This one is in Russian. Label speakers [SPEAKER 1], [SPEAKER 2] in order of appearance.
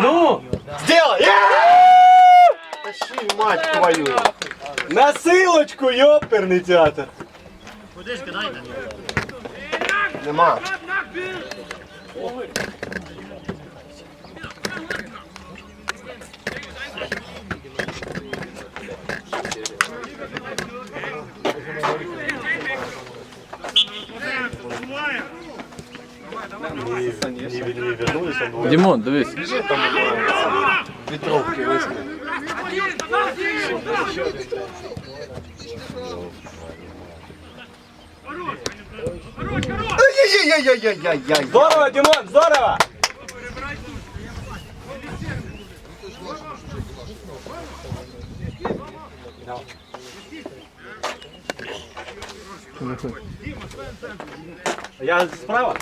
[SPEAKER 1] Ну,
[SPEAKER 2] Сделай! Тащи, мать твою!
[SPEAKER 1] на силочку, йоперний театр.
[SPEAKER 2] Нема. Не, не, не вернулись, он был
[SPEAKER 3] Дімон, дивись.
[SPEAKER 1] Здорово, Димон, здорово! Я справа?